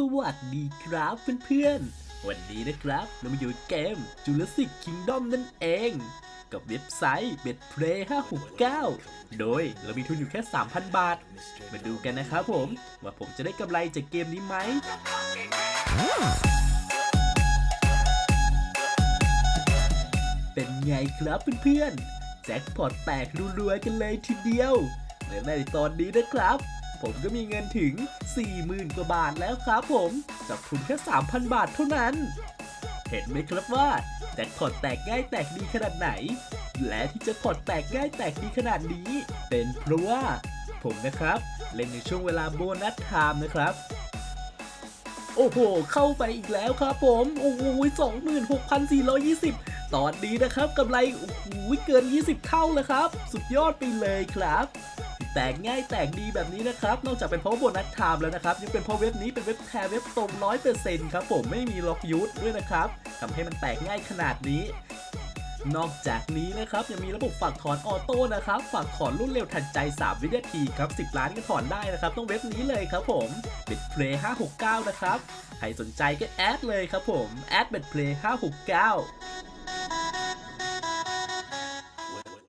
สวัสดีครับเพื่อนๆ วันนี้นะครับเรามาอยู่เกม Jurassic Kingdom นั่นเอง กับเว็บไซต์ betplay 569 โดยเรามีทุนอยู่แค่ 3,000 บาท มาดูกันนะครับผม ว่าผมจะได้กำไรจากเกมนี้ไหมเป็นไงครับเพื่อนๆ แจ็คพอตแตกรัวๆกันเลยทีเดียวและในตอนนี้นะครับ ผมก็มีเงินถึง 40,000 กว่าบาทแล้วครับผมจากทุนแค่ 3,000 บาทเท่านั้น เห็นไหมครับว่าแจ็คพอตแตกง่ายแตกดีขนาดไหน และที่แจ็คพอตแตกง่ายแตกดีขนาดนี้ เป็นเพราะว่า ผมนะครับ เล่นในช่วงเวลาโบนัสไทม์นะครับโอ้โห เข้าไปอีกแล้วครับผม โอ้โห26,420ตอนนี้นะครับกำไร โอ้โห เกิน 20 เท่าเลยครับ สุดยอดไปเลยครับ แตกง่ายแตกดีแบบนี้นะครับ นอกจากเป็นเพราะโบนัสไทม์แล้วนะครับ ยังเป็นเพราะเว็บนี้เป็นเว็บแทร์เว็บตรง100%ครับผมไม่มีล็อกยูทด้วยนะครับทำให้มันแตกง่ายขนาดนี้นอกจากนี้นะครับยังมีระบบฝากถอนออโต้นะครับฝากถอนรวดเร็วทันใจ 3 วินาทีครับ 10 ล้านก็ถอนได้นะครับ ต้องเว็บนี้เลยครับผม betplay 569 นะครับ ใครสนใจก็แอดเลยครับผมแอด betplay 569